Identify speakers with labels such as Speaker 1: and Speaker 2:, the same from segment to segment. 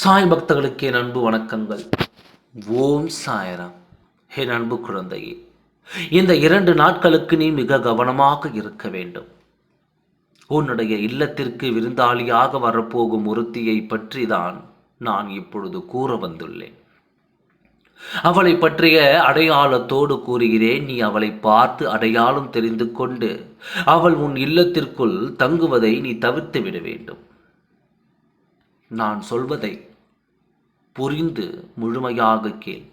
Speaker 1: சாய் பக்தர்களுக்கு என் அன்பு வணக்கங்கள். ஓம் சாயராம். என் அன்பு குழந்தையே இந்த இரண்டு நாட்களுக்கு நீ மிக கவனமாக இருக்க வேண்டும். உன்னுடைய இல்லத்திற்கு விருந்தாளியாக வரப்போகும் ஒருத்தியை பற்றி தான் நான் இப்பொழுது கூற வந்துள்ளேன். அவளை பற்றிய அடையாளத்தோடு கூறுகிறேன். நீ அவளை பார்த்து அடையாளம் தெரிந்து கொண்டு அவள் உன் இல்லத்திற்குள் தங்குவதை நீ தவிர்த்து விட வேண்டும். நான் சொல்வதை புரிந்து முழுமையாக கேள்.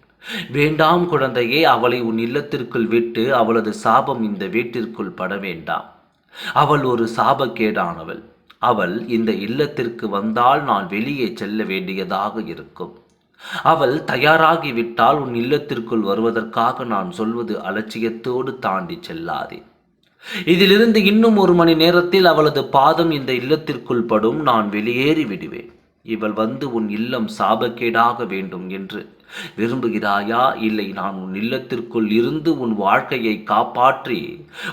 Speaker 1: வேண்டாம் குழந்தையே அவளை உன் இல்லத்திற்குள் விட்டு அவளது சாபம் இந்த வீட்டிற்குள் பட வேண்டாம். அவள் ஒரு சாபக்கேடானவள். அவள் இந்த இல்லத்திற்கு வந்தால் நான் வெளியே செல்ல வேண்டியதாக இருக்கும். அவள் தயாராகிவிட்டால் உன் இல்லத்திற்குள் வருவதற்காக நான் சொல்வது அலட்சியத்தோடு தாண்டி செல்லாதே. இதிலிருந்து இன்னும் ஒரு மணி நேரத்தில் அவளது பாதம் இந்த இல்லத்திற்குள் படும் நான் வெளியேறி விடுவேன். இவள் வந்து உன் இல்லம் சாபக்கேடாக வேண்டும் என்று. விரும்புகிறாயா? இல்லை நான் உன் இல்லத்திற்குள் இருந்து உன் வாழ்க்கையை காப்பாற்றி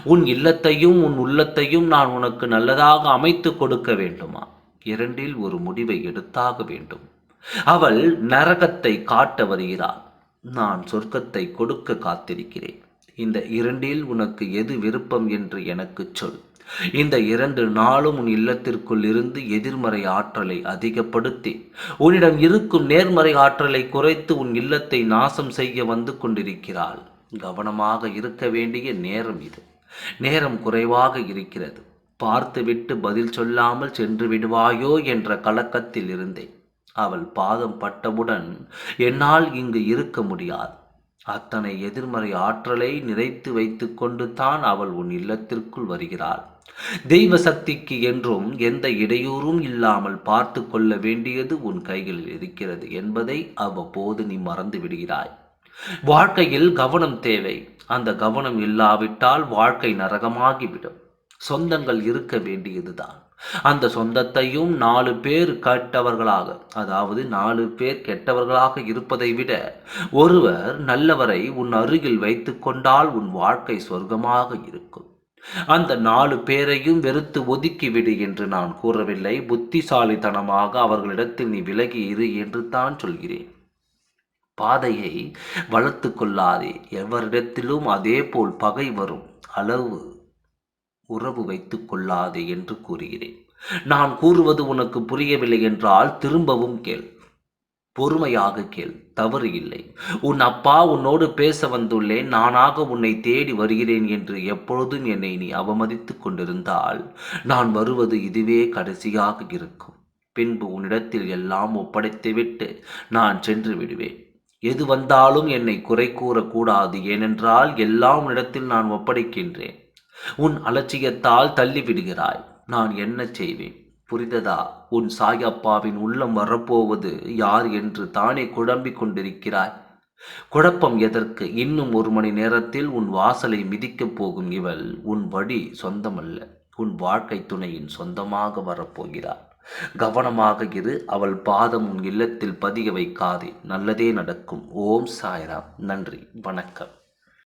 Speaker 1: உன் இல்லத்தையும் உன் உள்ளத்தையும் நான் உனக்கு நல்லதாக அமைத்து கொடுக்க வேண்டுமா? இரண்டில் ஒரு முடிவை எடுத்தாக வேண்டும். அவள் நரகத்தை காட்ட வருகிறாள். நான் சொர்க்கத்தை கொடுக்க காத்திருக்கிறேன். இந்த இரண்டில் உனக்கு எது விருப்பம் என்று எனக்கு சொல். இந்த இரண்டு நாளும் உன் இல்லத்திற்குள் இருந்து எதிர்மறை ஆற்றலை அதிகப்படுத்தி உன்னிடம் இருக்கும் நேர்மறை ஆற்றலை குறைத்து உன் இல்லத்தை நாசம் செய்ய வந்து கொண்டிருக்கிறாள். கவனமாக இருக்க வேண்டிய நேரம் இது. நேரம் குறைவாக இருக்கிறது. பார்த்துவிட்டு பதில் சொல்லாமல் சென்று விடுவாயோ என்ற கலக்கத்தில் இருந்தேன். அவள் பாதம் பட்டவுடன் என்னால் இங்கு இருக்க முடியாது. அத்தனை எதிர்மறை ஆற்றலை நிறைத்து வைத்து கொண்டு தான் அவள் உன் இல்லத்திற்குள் வருகிறாள். தெய்வ சக்திக்கு என்றும் எந்த இடையூறும் இல்லாமல் பார்த்து கொள்ள வேண்டியது உன் கைகளில் இருக்கிறது என்பதை அவ்வப்போது நீ மறந்து விடுகிறாய். வாழ்க்கையில் கவனம் தேவை. அந்த கவனம் இல்லாவிட்டால் வாழ்க்கை நரகமாகிவிடும். சொந்தங்கள் இருக்க வேண்டியதுதான். அந்த சொந்தத்தையும் நாலு பேர் கெட்டவர்களாக அதாவது நாலு பேர் கெட்டவர்களாக இருப்பதை விட ஒருவர் நல்லவரை உன் அருகில் வைத்து கொண்டால் உன் வாழ்க்கை சொர்க்கமாக இருக்கும். அந்த நாலு பேரையும் வெறுத்து ஒதுக்கிவிடு என்று நான் கூறவில்லை. புத்திசாலித்தனமாக அவர்களிடத்தில் நீ விலகி இரு என்று தான் சொல்கிறேன். பாதையை வளர்த்து கொள்ளாதே. எவரிடத்திலும் அதே போல் பகை வரும். அளவு உறவு வைத்து கொள்ளாதே என்று கூறுகிறேன். நான் கூறுவது உனக்கு புரியவில்லை என்றால் திரும்பவும் கேள். பொறுமையாக கேள் தவறு இல்லை. உன் அப்பா உன்னோடு பேச வந்துள்ளேன் நானாக உன்னை தேடி வருகிறேன் என்று எப்பொழுதும் என்னை நீ அவமதித்து கொண்டிருந்தால் நான் வருவது இதுவே கடைசியாக இருக்கும். பின்பு உன்னிடத்தில் எல்லாம் ஒப்படைத்துவிட்டு நான் சென்று விடுவேன். எது வந்தாலும் என்னை குறை கூறக்கூடாது ஏனென்றால் எல்லாம் உன்னிடத்தில் நான் ஒப்படைக்கின்றேன். உன் அலட்சியத்தால் தள்ளிவிடுகிறாய் நான் என்ன செய்வேன்? புரிந்ததா? உன் சாயப்பாவின் உள்ளம் வரப்போவது யார் என்று தானே குழம்பிக் கொண்டிருக்கிறாய். குழப்பம் எதற்கு? இன்னும் ஒரு மணி நேரத்தில் உன் வாசலை மிதிக்கப் போகும் இவள் உன் வழி சொந்தமல்ல. உன் வாழ்க்கை துணையின் சொந்தமாக வரப்போகிறாள். கவனமாக இரு. அவள் பாதம் உன் இல்லத்தில் பதிய வைக்காதே. நல்லதே நடக்கும். ஓம் சாய்ராம். நன்றி. வணக்கம்.